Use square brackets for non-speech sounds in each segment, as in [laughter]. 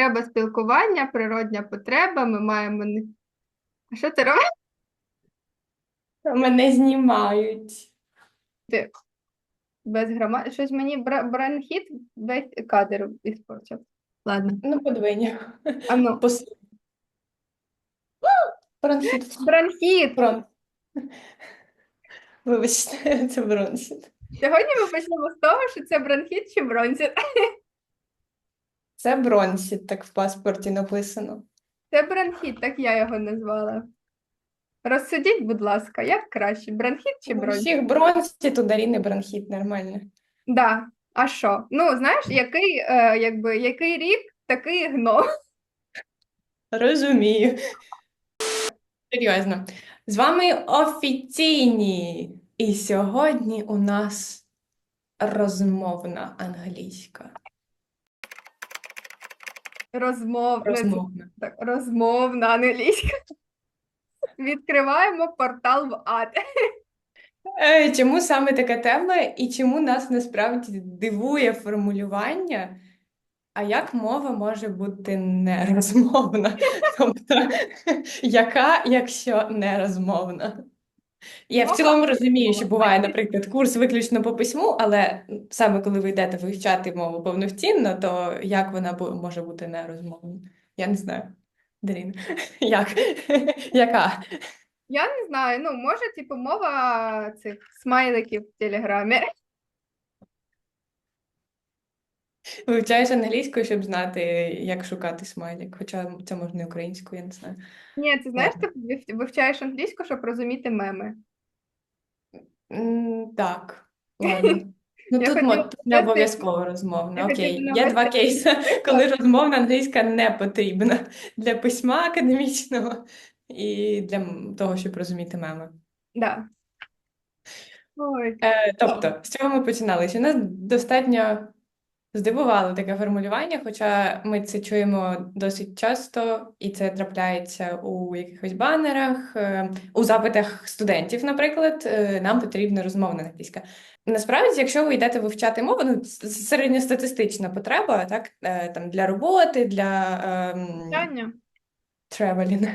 потреба спілкування, природня потреба. Ми маємо. А що ти робиш? Мене знімають. Без грама... Щось мені бра- бронхіт весь кадр іспортив. Ладно. Ну, подвинь. А ну, Пос... Бронхіт. бронхіт. Брон. Вибачте, це бронхіт. Сьогодні ми почнемо з того, що це бронхіт чи бронхіт. Це бронхіт, так в паспорті написано. Це бронхіт, так я його назвала. Розсудіть, будь ласка, як краще, бронхіт чи У бронхіт? всіх бронхіт, у Даріни бронхіт, нормально. Да. А що? Ну, знаєш, який, е, якби, який рік, такий гном. Розумію. Серйозно. З вами офіційні. І сьогодні у нас розмовна англійська. Розмов... Розмовна. Так, розмовна англійська. Відкриваємо портал в ад. Е, Чому саме така тема і чому нас насправді дивує формулювання? А як мова може бути нерозмовна? [laughs] Тобто, яка, якщо нерозмовна? Я в цілому розумію, що буває, наприклад, курс виключно по письму, але саме коли ви йдете вивчати мову повноцінно, то як вона може бути нерозмовною? Я не знаю. Дарін, [laughs] як? [laughs] Яка? Я не знаю, ну, може, типу, мова цих смайликів в Телеграмі. Вивчаєш англійською, щоб знати, як шукати смайлик, хоча це можна і українською, я не знаю. Ні, ти знаєш, ти вив- вивчаєш англійську, щоб розуміти меми. М, Так, [laughs] ладно. Ну Я тут, хотіла тут не обов'язково розмовна. я Окей, хотіла є два навести- кейси, [laughs] коли розмовна англійська не потрібна для письма академічного і для м- того, щоб розуміти меми. Да. Ой, Е, тобто, з чого ми починали? Що нас достатньо здивувало таке формулювання, хоча ми це чуємо досить часто, і це трапляється у якихось банерах, е, у запитах студентів, наприклад, е, нам потрібна розмовна англійська. Насправді, якщо ви йдете вивчати мову, ну, середньостатистична потреба, так, е, там, для роботи, для ем, Таня. тревелінг.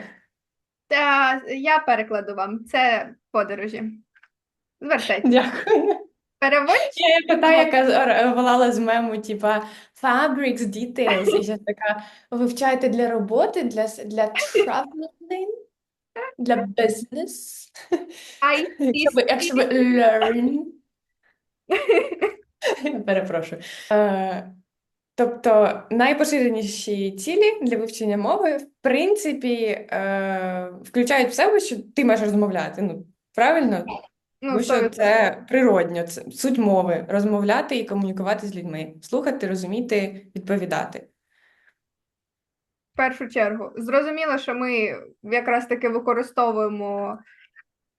Та я перекладу вам. Це подорожі. Звертайтеся. Дякую. Переводь. Я така, яка волала з мему, типа fabrics details, і ще така вивчайте для роботи, для, для traveling, для business. [laughs] Якщо ви, якщо ви learn. [laughs] Я Перепрошую. Е, тобто найпоширеніші цілі для вивчення мови, в принципі, е, включають в себе, що ти маєш розмовляти. Ну, правильно? Ну, Тому що це природньо, це суть мови розмовляти і комунікувати з людьми, слухати, розуміти, відповідати. В першу чергу. Зрозуміло, що ми якраз таки використовуємо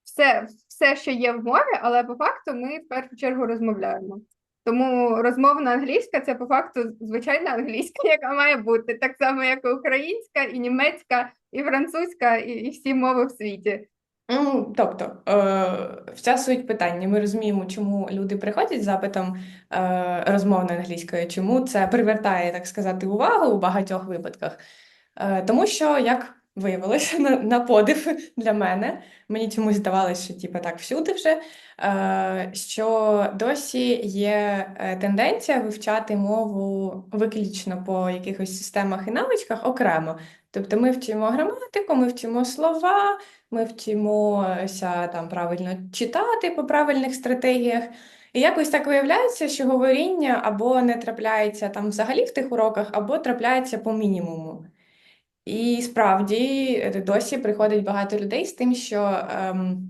все, все, що є в мові, але по факту ми в першу чергу розмовляємо. Тому розмовна англійська це по факту звичайна англійська, [laughs] яка має бути, так само, як і українська, і німецька, і французька, і, і всі мови в світі. Ну, тобто, е, вся суть питання. Ми розуміємо, чому люди приходять з запитом е, розмовною англійською, чому це привертає, так сказати, увагу у багатьох випадках. Е, тому що, як виявилося на, на подив для мене, мені чомусь здавалося, що типу, так всюди вже, е, що досі є е, тенденція вивчати мову виключно по якихось системах і навичках окремо. Тобто ми вчимо граматику, ми вчимо слова, ми вчимося там правильно читати по правильних стратегіях. І якось так виявляється, що говоріння або не трапляється там взагалі в тих уроках, або трапляється по мінімуму. І справді е, досі приходить багато людей з тим, що ем,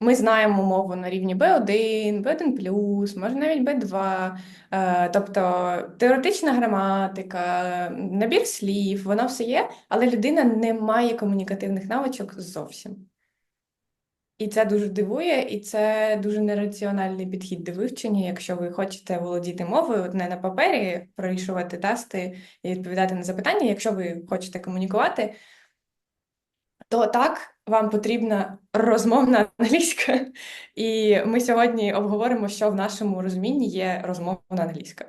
ми знаємо мову на рівні B1, B1+, може навіть B2, е, тобто теоретична граматика, набір слів, воно все є, але людина не має комунікативних навичок зовсім. І це дуже дивує, і це дуже нераціональний підхід до вивчення. Якщо ви хочете володіти мовою, не на папері прорішувати тести і відповідати на запитання. Якщо ви хочете комунікувати, то так вам потрібна розмовна [laughs] англійська. І ми сьогодні обговоримо, що в нашому розумінні є розмовна англійська.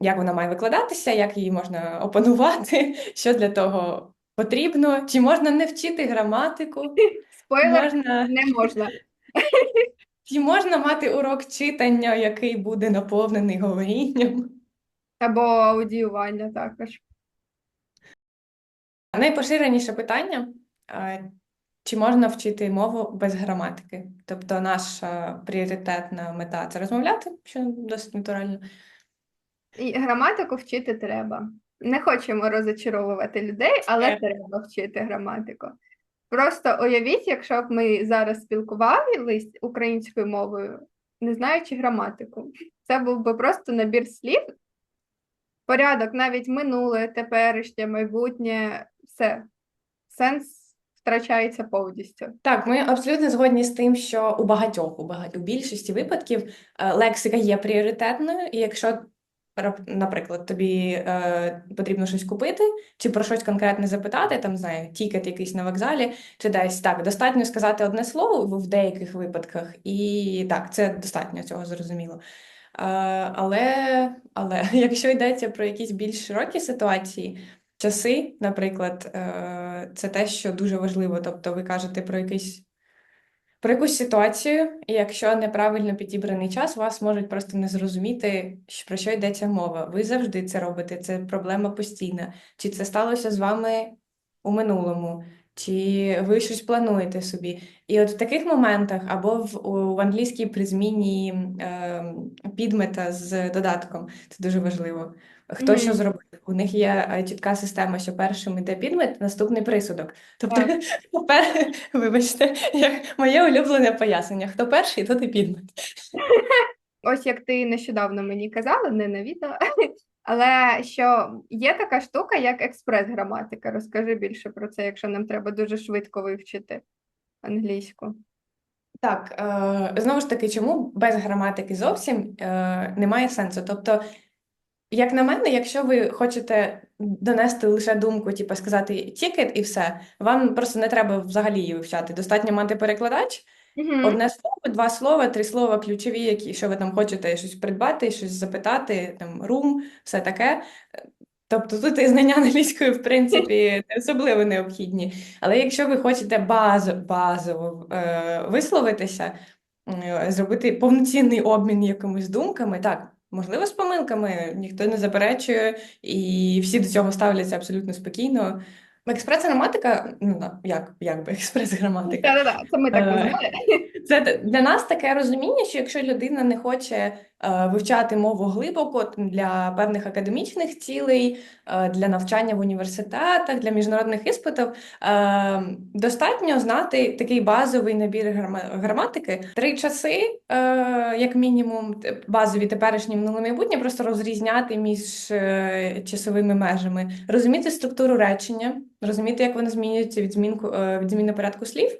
як вона має викладатися, як її можна опанувати, [laughs] що для того потрібно, чи можна не вчити граматику, [laughs] Спойлер, можна, не можна. чи можна мати урок читання, який буде наповнений говорінням. Або аудіювання також. Найпоширеніше питання, чи можна вчити мову без граматики? Тобто наша пріоритетна мета це розмовляти, що досить натурально. І граматику вчити треба. Не хочемо розочаровувати людей, але треба вчити граматику. Просто уявіть, якщо б ми зараз спілкувались українською мовою, не знаючи граматику. Це був би просто набір слів, порядок, навіть минуле, теперішнє, майбутнє, все. Сенс втрачається повністю. Так, ми абсолютно згодні з тим, що у багатьох, у багать... у більшості випадків е, лексика є пріоритетною, і якщо, наприклад, тобі е, потрібно щось купити, чи про щось конкретне запитати, там, знаю, тікет якийсь на вокзалі, чи десь так, достатньо сказати одне слово в деяких випадках, і так, це достатньо цього зрозуміло. Е, але, але [laughs] якщо йдеться про якісь більш широкі ситуації, Часи, наприклад, е, це те, що дуже важливо. Тобто, ви кажете про якийсь про якусь ситуацію, і якщо неправильно підібраний час, вас можуть просто не зрозуміти, про що йдеться мова. Ви завжди це робите, це проблема постійна. Чи це сталося з вами у минулому, чи ви щось плануєте собі. І от в таких моментах, або в, в англійській при зміні е, підмета з додатком, це дуже важливо. Хто що зробив? У них є е, чітка система, що першим іде підмет, наступний присудок. Тобто, [laughs] пер... вибачте, як моє улюблене пояснення. Хто перший, то і підмет. Ось як ти нещодавно мені казала, не на відео, але що є така штука, як експрес-граматика. Розкажи більше про це, якщо нам треба дуже швидко вивчити англійську. Так, е, знову ж таки, чому без граматики зовсім е, немає сенсу? Тобто, як на мене, якщо ви хочете донести лише думку, типу сказати тікет і все, вам просто не треба взагалі її вивчати. Достатньо мати перекладач, Мгм. одне слово, два слова, три слова ключові, які що ви там хочете щось придбати, щось запитати, там рум, все таке. Тобто тут і знання англійської, в принципі, не особливо необхідні. Але якщо ви хочете базу, базово е, висловитися, е, зробити повноцінний обмін якимись думками, так, можливо, з помилками, ніхто не заперечує, і всі до цього ставляться абсолютно спокійно. Експрес-граматика, ну як, як би експрес-граматика. Це ми так Е. Це для нас таке розуміння, що якщо людина не хоче вивчати мову глибоко для певних академічних цілей, е, для навчання в університетах, для міжнародних іспитів, е, достатньо знати такий базовий набір граматики. Три часи, е, як мінімум, базові теперішні минуле майбутнє, просто розрізняти між е, часовими межами, розуміти структуру речення, розуміти, як воно змінюється від змінку е, від зміни порядку слів.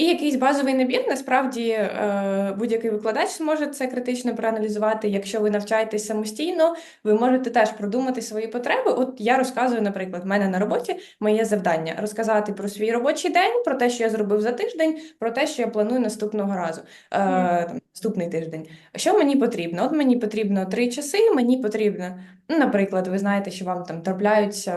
І якийсь базовий набір, насправді, е, будь-який викладач зможе це критично проаналізувати. Якщо ви навчаєтесь самостійно, ви можете теж продумати свої потреби. От я розказую, наприклад, в мене на роботі моє завдання розказати про свій робочий день, про те, що я зробив за тиждень, про те, що я планую наступного разу, там, наступний тиждень. Що мені потрібно? От мені потрібно три часи, мені потрібно, ну, наприклад, ви знаєте, що вам там трапляються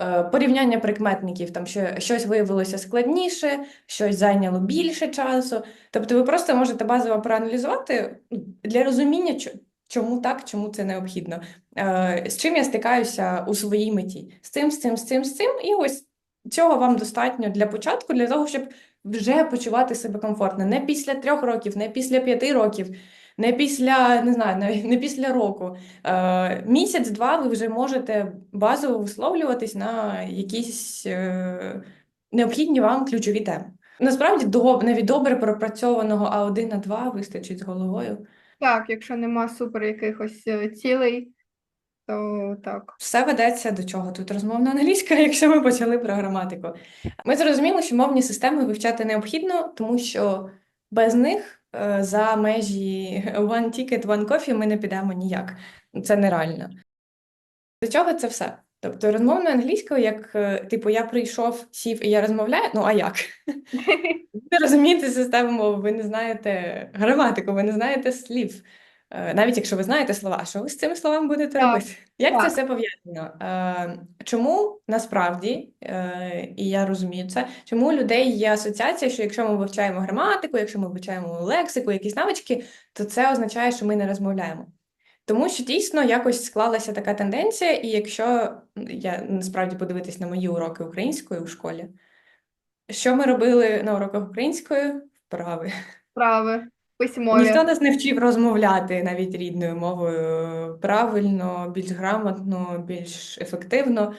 е, порівняння прикметників, там що щось виявилося складніше, щось зайняло більше часу. Тобто ви просто можете базово проаналізувати ну, для розуміння, чому так, чому це необхідно. Е, З чим я стикаюся у своїй меті? З цим, з цим, з цим, з цим. І ось цього вам достатньо для початку, для того, щоб вже почувати себе комфортно. Не після трьох років, не після п'яти років, не після, не знаю, не після року. Е, Місяць-два ви вже можете базово висловлюватись на якісь е, необхідні вам ключові теми. Насправді, навіть добре пропрацьованого А1 на 2 вистачить з головою. Так, якщо нема супер якихось е, цілей, то так. Все ведеться до чого тут розмовна англійська, [laughs] якщо ми почали про граматику. Ми зрозуміли, що мовні системи вивчати необхідно, тому що без них е, за межі [laughs] one ticket, one coffee ми не підемо ніяк. Це нереально. До чого це все? Тобто розмовною англійською, як е, типу, я прийшов, сів і я розмовляю, ну а як? [laughs] Ви розумієте систему мови, ви не знаєте граматику, ви не знаєте слів. Е, Навіть якщо ви знаєте слова, а що ви з цими словами будете Так, робити? Як це все пов'язано? Е, Чому насправді, і я розумію це, чому у людей є асоціація, що якщо ми вивчаємо граматику, якщо ми вивчаємо лексику, якісь навички, то це означає, що ми не розмовляємо. Тому що дійсно якось склалася така тенденція, і якщо я насправді подивитись на мої уроки української у школі, що ми робили на уроках української? Вправи. Справи, письмові. Ніхто нас не вчив розмовляти навіть рідною мовою правильно, більш грамотно, більш ефективно.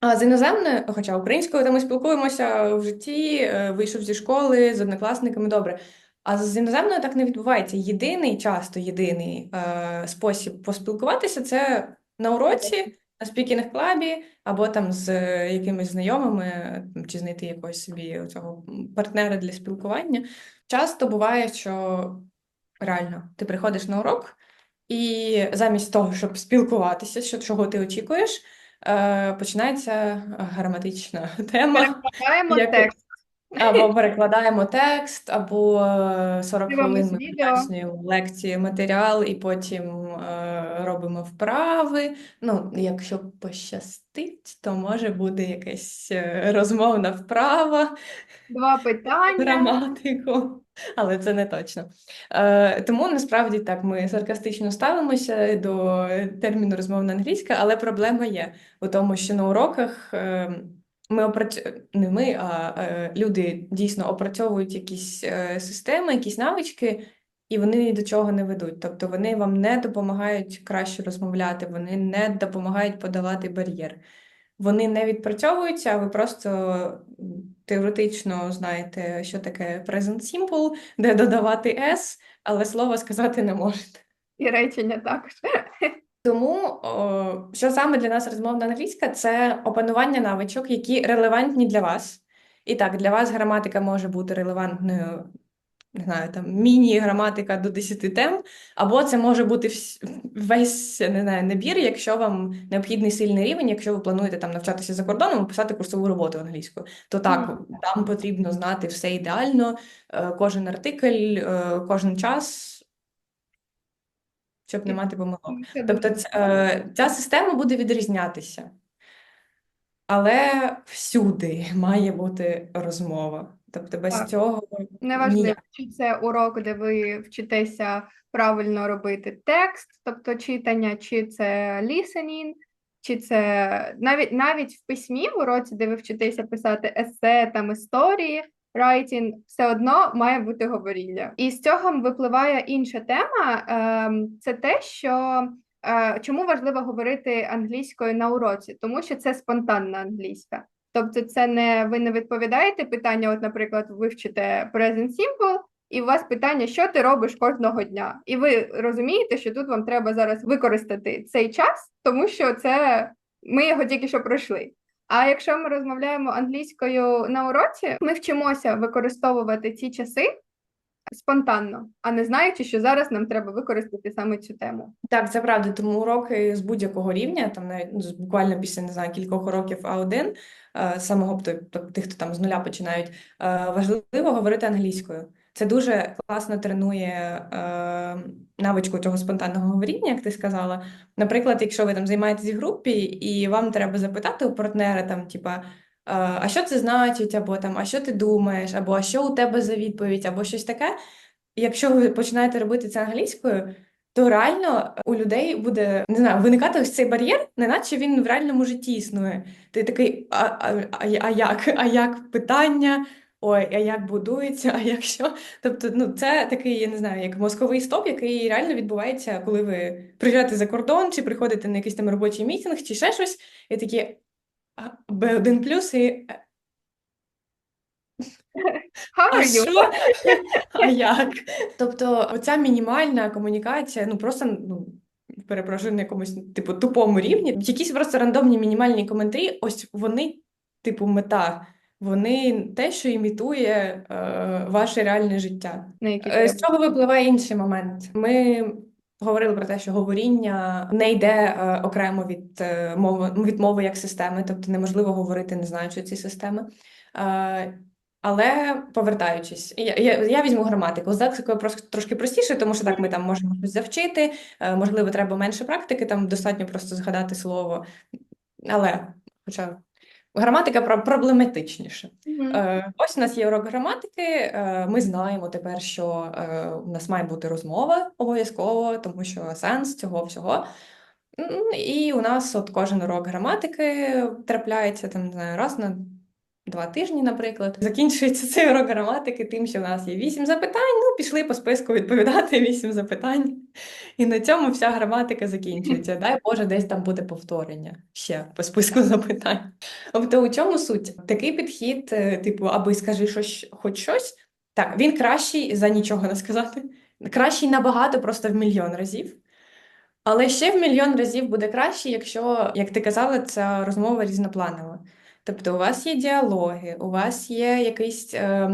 А з іноземною, хоча українською там ми спілкуємося в житті, е, вийшов зі школи з однокласниками, добре. А з іноземною так не відбувається. Єдиний, часто єдиний е, спосіб поспілкуватися це на уроці, на спікінг клабі, або там з е, якимись знайомими, чи знайти якогось собі цього партнера для спілкування. Часто буває, що реально ти приходиш на урок, і замість того, щоб спілкуватися, що чого ти очікуєш, е, починається граматична тема, Перекладаємо яку- текст. Або перекладаємо текст, або е, 40 хвилин ми пояснюємо в лекції матеріал, і потім е, робимо вправи. Ну, якщо пощастить, то може буде якась е, розмовна вправа Два питання. граматику, але це не точно. Е, тому насправді так ми саркастично ставимося до терміну розмовна англійська, але проблема є у тому, що на уроках е, ми опрацю... не ми, а е, люди дійсно опрацьовують якісь е, системи, якісь навички. І вони ні до чого не ведуть. Тобто вони вам не допомагають краще розмовляти, вони не допомагають подолати бар'єр. Вони не відпрацьовуються, а ви просто теоретично знаєте, що таке present simple, де додавати s, але слово сказати не можете. І речення також. Тому, що саме для нас розмовна англійська, це опанування навичок, які релевантні для вас. І так, для вас граматика може бути релевантною, не знаю, там міні-граматика до 10 тем, або це може бути весь не знаю, набір, якщо вам необхідний сильний рівень, якщо ви плануєте там навчатися за кордоном писати курсову роботу англійською, то так, там потрібно знати все ідеально, е, кожен артикль, е, кожен час, щоб не мати помилок. Тобто дуже е, ця система буде відрізнятися, але всюди має бути розмова. Тобто без Так. цього Неважливо, чи це урок, де ви вчитеся правильно робити текст, тобто читання, чи це listening, чи це навіть навіть в письмі в уроці, де ви вчитеся писати есе, там історії, writing, все одно має бути говоріння. І з цього випливає інша тема. ем, Це те, що е, чому важливо говорити англійською на уроці, тому що це спонтанна англійська. Тобто, це не ви не відповідаєте питання. От, наприклад, ви вчите present simple, і у вас питання, що ти робиш кожного дня, і ви розумієте, що тут вам треба зараз використати цей час, тому що це ми його тільки що пройшли. А якщо ми розмовляємо англійською на уроці, ми вчимося використовувати ці часи спонтанно, а не знаючи, що зараз нам треба використати саме цю тему. Так, це правда. Тому уроки з будь-якого рівня, там навіть ну, буквально після не знаю кількох уроків А1, е, самого тобто тих, хто там з нуля починають, е, важливо говорити англійською. Це дуже класно тренує е, навичку цього спонтанного говоріння, як ти сказала. Наприклад, якщо ви там займаєтесь в групі, і вам треба запитати у партнера, там, типа, е, а що це значить, або там, а що ти думаєш, або а що у тебе за відповідь, або щось таке. Якщо ви починаєте робити це англійською, то реально у людей буде не знаю, виникати ось цей бар'єр, неначе він в реальному житті існує. Ти такий, а, а, а, як? А як питання? Ой, а як будується, а як що? Тобто, ну це такий, я не знаю, як мозковий стоп, який реально відбувається, коли ви приїжджаєте за кордон, чи приходите на якийсь там робочий мітинг, чи ще щось, і такі а, Б1 плюс і «Е, How are you? що? [laughs] А як? Тобто, оця мінімальна комунікація, ну просто ну. Перепрошую на якомусь типу тупому рівні. Якісь просто рандомні мінімальні коментарі, ось вони, типу, мета. Вони те, що імітує е, ваше реальне життя. Е, З цього випливає інший момент. Ми говорили про те, що говоріння не йде е, окремо від е, мови, від мови як системи, тобто неможливо говорити, не знаючи ці системи. Е, Але повертаючись, я, я, я візьму граматику. З лексикою просто трошки простіше, тому що так ми там можемо щось завчити, е, можливо, треба менше практики, там достатньо просто згадати слово. Але, хоча граматика про- проблематичніше. Mm -hmm. Ось у нас є урок граматики. е, Ми знаємо тепер, що е, у нас має бути розмова обов'язково, тому що сенс цього всього. І у нас от кожен урок граматики трапляється там, не знаю, раз на два тижні, наприклад. Закінчується цей урок граматики тим, що у нас є вісім запитань. Ну, пішли по списку відповідати вісім запитань. І на цьому вся граматика закінчується. Дай Боже, десь там буде повторення ще по списку запитань. Тобто, у чому суть? Такий підхід, е, типу, аби скажи щось, хоч щось. Так, він кращий за нічого не сказати. Кращий набагато, просто в мільйон разів. Але ще в мільйон разів буде краще, якщо, як ти казала, ця розмова різнопланова. Тобто, у вас є діалоги, у вас є якийсь е,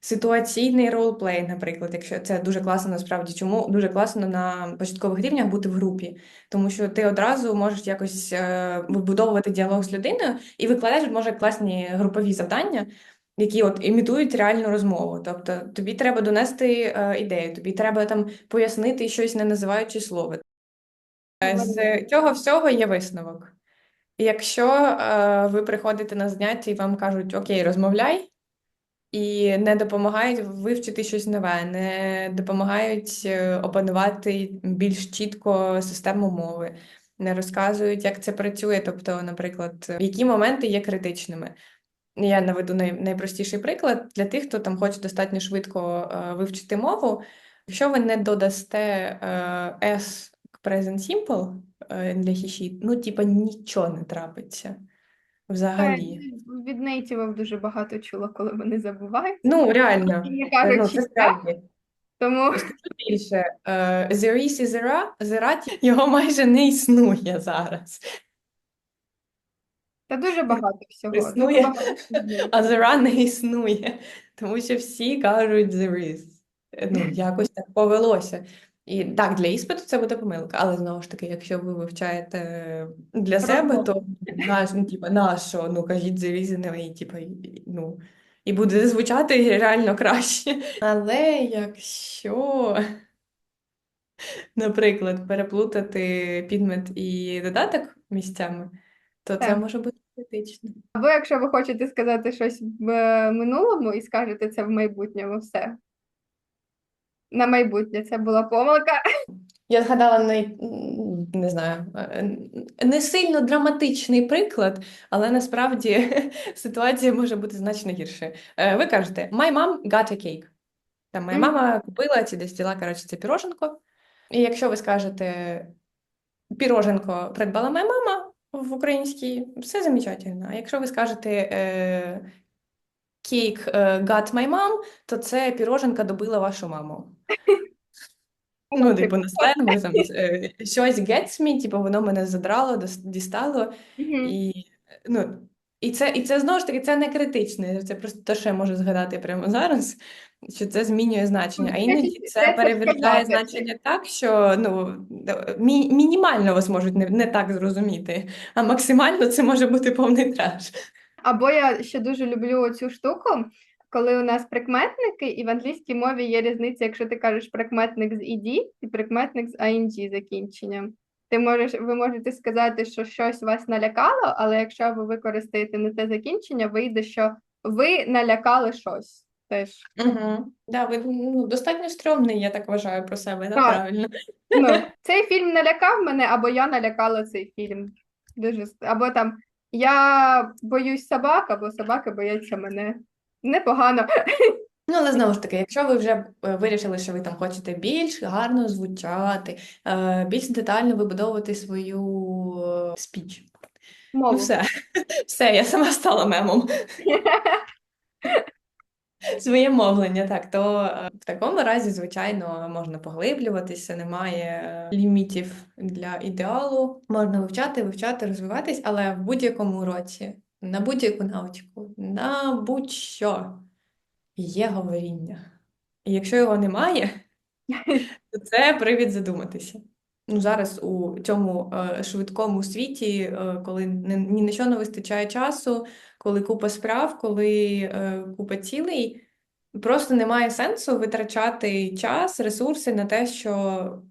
ситуаційний ролплей, наприклад, якщо це дуже класно насправді. Чому дуже класно на початкових рівнях бути в групі? Тому що ти одразу можеш якось е, вибудовувати діалог з людиною і викладаєш, може, класні групові завдання. Які от імітують реальну розмову. Тобто тобі треба донести е, ідею, тобі треба там пояснити щось, не називаючи слово. З цього всього є висновок. Якщо е, ви приходите на заняття і вам кажуть, окей, розмовляй, і не допомагають вивчити щось нове, не допомагають е, опанувати більш чітко систему мови, не розказують, як це працює, тобто, наприклад, які моменти є критичними. Я наведу найпростіший приклад для тих, хто там хоче достатньо швидко е, вивчити мову. Якщо ви не додасте е, S present simple е, для хіші, ну, типа, нічого не трапиться взагалі. Е, Від нейтівів дуже багато чула, коли вони забувають. Ну, реально. Не Е, кажуть, Ну, це справді. тому більше, е, Зеріс і Зера, Зераті, його майже не існує зараз. та дуже багато всього. Існує. багато. А Зера не існує, тому що всі кажуть there is. Ну, якось так повелося. І так, для іспиту це буде помилка, але знову ж таки, якщо ви вивчаєте для себе, то наш, ну, типа, на що, ну, кажіть не і, ну, і буде звучати реально краще. Але якщо, наприклад, переплутати підмет і додаток місцями, то це Так. може бути критично. Або якщо ви хочете сказати щось в минулому і скажете це в майбутньому, все. На майбутнє це була помилка. Я згадала не, не знаю, е, не сильно драматичний приклад, але насправді [laughs] ситуація може бути значно гірше. Е, Ви кажете, my mom got a cake. Там моя Мгм. мама купила чи десь взяла, коротше, це піроженко. І якщо ви скажете, піроженко придбала моя мама в українській, все замечательно. А якщо ви скажете е, cake е, got my mom, то це піроженка добила вашу маму. Ну, типу, на сленгу там е, щось gets me, типу, воно мене задрало, дос- дістало. Мгм. І, ну, і, це, і це знову ж таки це не критичне, це просто те, що я можу згадати прямо зараз, що це змінює значення. А Ну, іноді це перевертає значення так, що ну, мі- мінімально вас можуть не, не так зрозуміти, а максимально це може бути повний треш. Або я ще дуже люблю цю штуку, коли у нас прикметники, і в англійській мові є різниця, якщо ти кажеш прикметник з «ed» і прикметник з «ing» закінченням. Ти можеш, ви можете сказати, що щось вас налякало, але якщо ви використаєте не те закінчення, вийде, що ви налякали щось теж. Угу. Да, ви ну, достатньо стрьомний, я так вважаю про себе, да, Так. правильно. Ну, [laughs] цей фільм налякав мене, або я налякала цей фільм. Дуже або там я боюсь собак, або собаки бояться мене. Непогано. Ну, але знову ж таки, якщо ви вже е, вирішили, що ви там хочете більш гарно звучати, е, більш детально вибудовувати свою е, спіч. Ну, все, [laughs] все, я сама стала мемом. [laughs] Своє мовлення, так, то в такому разі, звичайно, можна поглиблюватися, немає лімітів для ідеалу. Можна вивчати, вивчати, розвиватись, але в будь-якому уроці, на будь-яку навичку, на будь-що є говоріння. І якщо його немає, [laughs] то це привід задуматися. ну, зараз у цьому е, швидкому світі, е, коли ні, ні на що не вистачає часу, коли купа справ, коли е, купа цілей, просто немає сенсу витрачати час, ресурси на те, що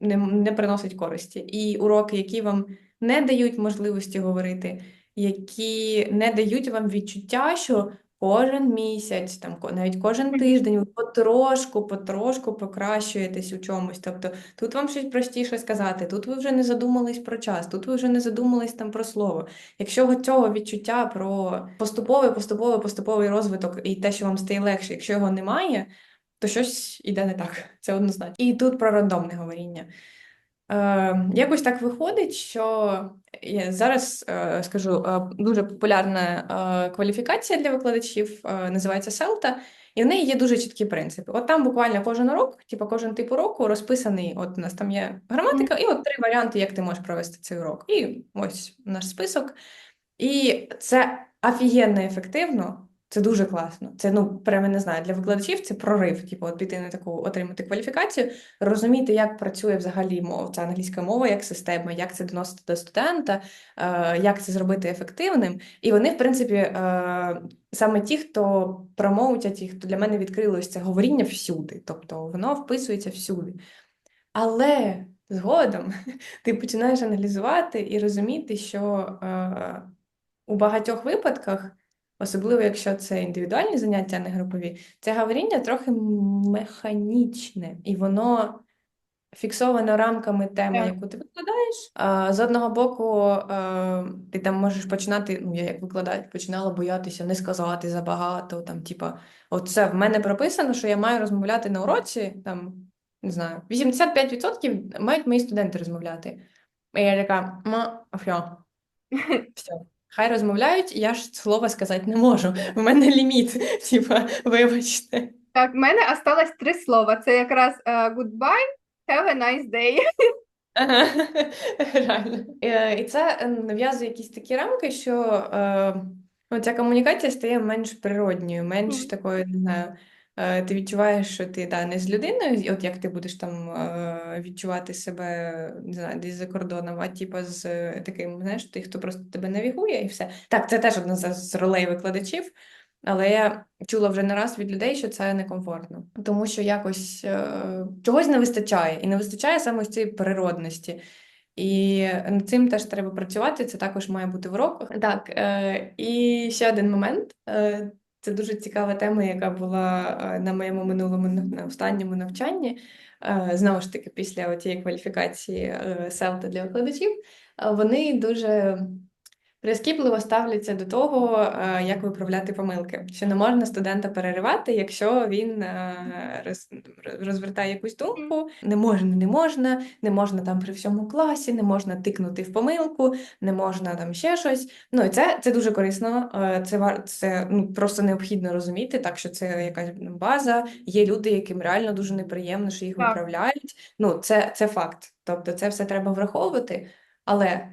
не, не приносить користі. І уроки, які вам не дають можливості говорити, які не дають вам відчуття, що кожен місяць, там навіть кожен тиждень ви потрошку, потрошку покращуєтесь у чомусь. Тобто тут вам щось простіше сказати, тут ви вже не задумались про час, тут ви вже не задумались там про слово. Якщо цього відчуття про поступовий, поступовий, поступовий розвиток і те, що вам стає легше, якщо його немає, то щось іде не так, це однозначно. І тут про рандомне говоріння. Е, якось так виходить, що я зараз е, скажу е, дуже популярна е, кваліфікація для викладачів, е, називається селта, і в неї є дуже чіткі принципи. От там буквально кожен урок, типу кожен тип уроку розписаний. От у нас там є граматика, і от три варіанти, як ти можеш провести цей урок. І ось наш список. І це офігенно ефективно. Це дуже класно. Це ну прямо не знаю для викладачів. Це прорив. Типу, от піти на таку отримати кваліфікацію, розуміти, як працює взагалі мова, ця англійська мова як система, як це доносити до студента, е, як це зробити ефективним. І вони, в принципі, е, саме ті, хто промоутять, ті, хто для мене відкрилось це говоріння всюди, тобто воно вписується всюди. Але згодом [laughs] ти починаєш аналізувати і розуміти, що е, у багатьох випадках, особливо якщо це індивідуальні заняття, а не групові, це говоріння трохи механічне, і воно фіксовано рамками теми, яку ти викладаєш. А, з одного боку, е, ти там можеш починати, ну я як викладач починала боятися не сказати забагато. Там, типа, от це в мене прописано, що я маю розмовляти на уроці, там, не знаю, 85% мають мої студенти розмовляти. І я така, «Ма, все, [laughs] все. Хай розмовляють, я ж слова сказати не можу. В мене ліміт. [laughs] Типа, вибачте. Так, в мене осталось три слова. Це якраз е, goodbye, have a nice day. [laughs] Ага, [laughs] Реально. Е, І це е, нав'язує якісь такі рамки, що е, ця комунікація стає менш природньою, менш такою, не знаю. Е, Ти відчуваєш, що ти да, не з людиною, от як ти будеш там е, відчувати себе, не знаю, десь за кордоном, а типа з е, таким, знаєш, тих, хто просто тебе навігує і все. Так, це теж одна з ролей викладачів, але я чула вже не раз від людей, що це некомфортно, тому що якось е, чогось не вистачає, і не вистачає саме цієї природності. І над цим теж треба працювати, це також має бути в уроках. Так, е, і ще один момент. Е, це дуже цікава тема, яка була е, на моєму минулому на останньому навчанні. Е, Знову ж таки, після тієї кваліфікації селта для викладачів, е, вони дуже прискіпливо ставляться до того, е, як виправляти помилки. Що не можна студента переривати, якщо він е, роз- розвертає якусь думку. Не можна, не можна, не можна там при всьому класі, не можна тикнути в помилку, не можна там ще щось. Ну і це, це дуже корисно. е, Це це ну просто необхідно розуміти, так що це якась ну, база. Є люди, яким реально дуже неприємно, що їх виправляють. Ну, це, це факт. Тобто, це все треба враховувати. Але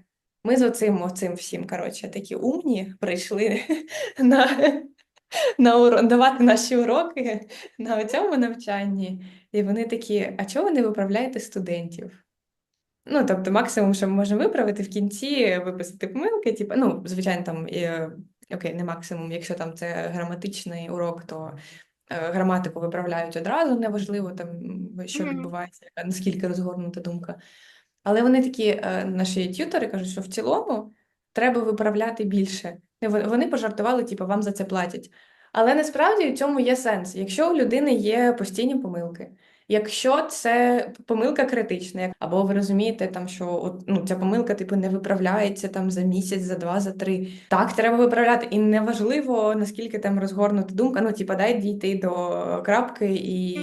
ми з оцим, оцим всім, коротше, такі умні прийшли [laughs] на, на уро- давати наші уроки на цьому навчанні. І вони такі: а чого ви не виправляєте студентів? Ну, тобто, максимум, що ми можемо виправити в кінці, виписати помилки, типу, ну, звичайно, там, і, окей, не максимум, якщо там це граматичний урок, то е, граматику виправляють одразу, неважливо там, що відбувається, наскільки розгорнута думка. Але вони такі, е, наші т'ютори кажуть, що в цілому треба виправляти більше. Вони пожартували, типу, вам за це платять. Але насправді в цьому є сенс. Якщо у людини є постійні помилки, якщо це помилка критична, або ви розумієте, там, що от, ну, ця помилка типу, не виправляється там, за місяць, за два, за три. Так, треба виправляти. І неважливо, наскільки там розгорнута думка, ну, типу, дай дійти до крапки і.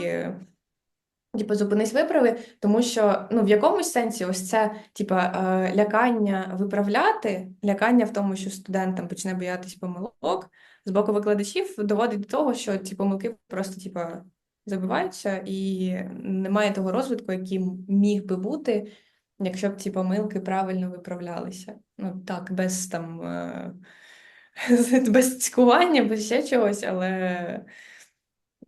Типу, зупинись, виправи, тому що ну в якомусь сенсі ось це типа е, лякання виправляти, лякання в тому, що студентам почне боятись помилок з боку викладачів, доводить до того, що ці помилки просто типа забиваються, і немає того розвитку, який міг би бути, якщо б ці помилки правильно виправлялися. Ну так, без там е, [laughs] без цькування, без ще чогось, але.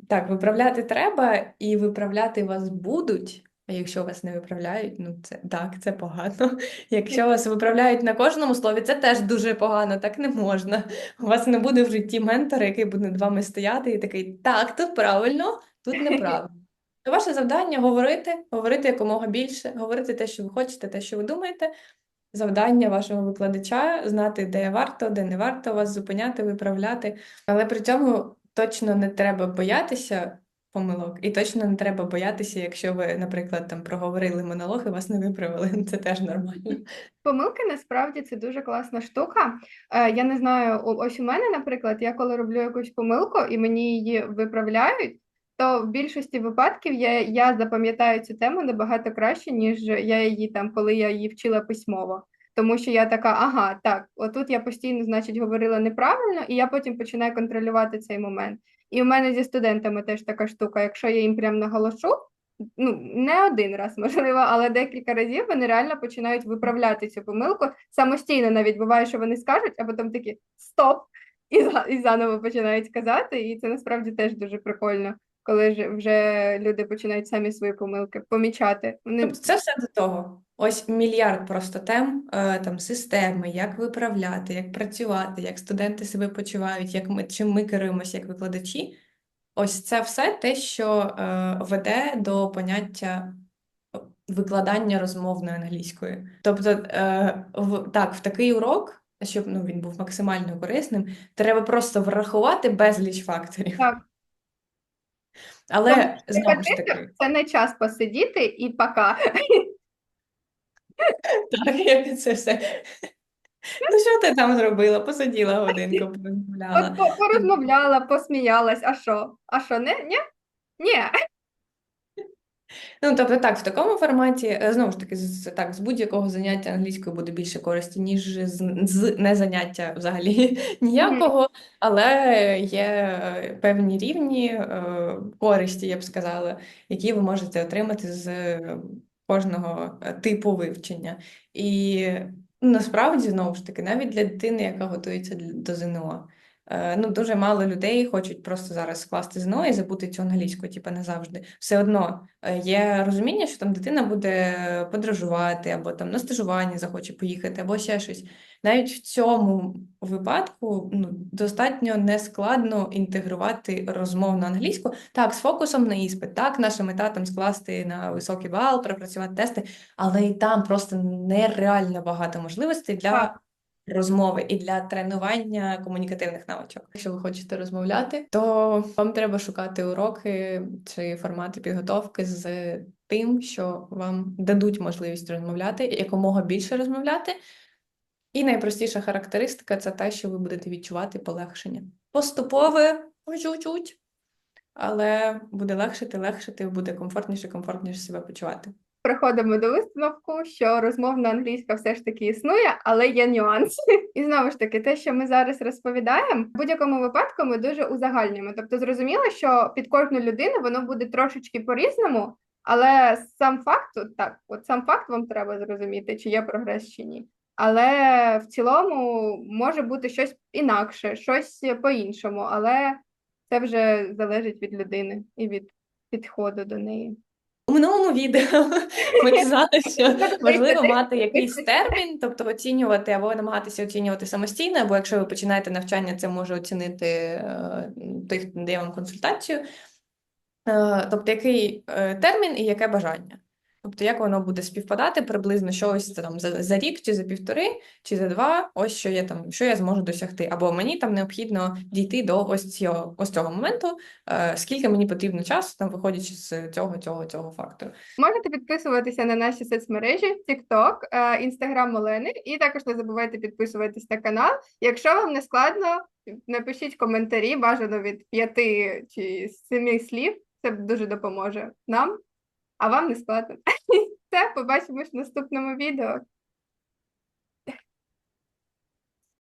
Так, виправляти треба, і виправляти вас будуть, А якщо вас не виправляють, ну це так, це погано. [laughs] Якщо вас виправляють на кожному слові, це теж дуже погано, так не можна. У вас не буде в житті ментора, який буде над вами стояти і такий, так, тут правильно, тут неправильно. [laughs] То ваше завдання говорити, говорити якомога більше, говорити те, що ви хочете, те, що ви думаєте. Завдання вашого викладача знати, де варто, де не варто вас зупиняти, виправляти. Але при цьому точно не треба боятися помилок, і точно не треба боятися, якщо ви, наприклад, там проговорили монолог і вас не виправили. [laughs] Це теж нормально. Помилки насправді це дуже класна штука. Е, я не знаю, ось у мене, наприклад, я коли роблю якусь помилку і мені її виправляють, то в більшості випадків я, я запам'ятаю цю тему набагато краще, ніж я її там, коли я її вчила письмово. Тому що я така, ага, так, отут я постійно, значить, говорила неправильно, і я потім починаю контролювати цей момент. І у мене зі студентами теж така штука. Якщо я їм прям наголошу, ну, не один раз, [laughs] можливо, але декілька разів вони реально починають виправляти цю помилку самостійно навіть буває, що вони скажуть, а потім такі стоп, і, і заново починають казати. І це насправді теж дуже прикольно, коли ж вже люди починають самі свої помилки помічати. Вони Тобто це все до того. Ось мільярд просто тем, е, там системи, як виправляти, як працювати, як студенти себе почувають, як ми чим ми керуємося як викладачі. Ось це все те, що е, веде до поняття викладання розмовної англійської. Тобто, е, в, так, в такий урок, щоб ну, він був максимально корисним, треба просто врахувати безліч факторів. так. Але знову ж таки, це не час посидіти і пока. так, як це все. Ну, що ти там зробила? Посиділа годинку, порозмовляла. Порозмовляла, посміялась. А що? А що, не? Ні? Ні. Ну, тобто так, в такому форматі, е, знову ж таки, з, так, з будь-якого заняття англійською буде більше користі, ніж з, з незаняття взагалі [laughs] ніякого, але є е, певні рівні е, користі, я б сказала, які ви можете отримати з е, кожного типу вивчення. І насправді, знову ж таки, навіть для дитини, яка готується до ЗНО, ну, дуже мало людей хочуть просто зараз скласти ЗНО і забути цю англійську, типу, назавжди. Все одно е, є розуміння, що там дитина буде подорожувати, або там на стажування захоче поїхати, або ще щось. Навіть в цьому випадку ну, достатньо нескладно інтегрувати розмовну англійську. Так, з фокусом на іспит, так, наша мета там скласти на високий бал, пропрацювати тести, але і там просто нереально багато можливостей для. Розмови і для тренування комунікативних навичок. Якщо ви хочете розмовляти, то вам треба шукати уроки чи формати підготовки з тим, що вам дадуть можливість розмовляти, якомога більше розмовляти. І найпростіша характеристика це те, що ви будете відчувати полегшення. Поступове, чуть-чуть, але буде легшити, легшити, буде комфортніше, комфортніше себе почувати. Приходимо до висновку, що розмовна англійська все ж таки існує, але є нюанси. І знову ж таки, те, що ми зараз розповідаємо, в будь-якому випадку ми дуже узагальнюємо. Тобто, зрозуміло, що під кожну людину воно буде трошечки по-різному, але сам факт, от так, от сам факт вам треба зрозуміти, чи є прогрес чи ні. Але в цілому може бути щось інакше, щось по-іншому, але це вже залежить від людини і від підходу до неї. У минулому відео [laughs] ми казали, що важливо мати якийсь термін, тобто оцінювати або намагатися оцінювати самостійно, або якщо ви починаєте навчання, це може оцінити е, той, хто надає вам консультацію. Е, Тобто, який е, термін і яке бажання. Тобто, як воно буде співпадати приблизно, що ось там за, за рік, чи за півтори, чи за два, ось що я там, що я зможу досягти. Або мені там необхідно дійти до ось цього, ось цього моменту, е, скільки мені потрібно часу, там виходячи з цього, цього, цього фактору. Можете підписуватися на наші соцмережі TikTok, е, Instagram Олени, і також не забувайте підписуватись на канал. Якщо вам не складно, напишіть коментарі, бажано від п'яти чи семи слів. Це дуже допоможе нам, а вам не складно. [laughs] Все, побачимось в наступному відео.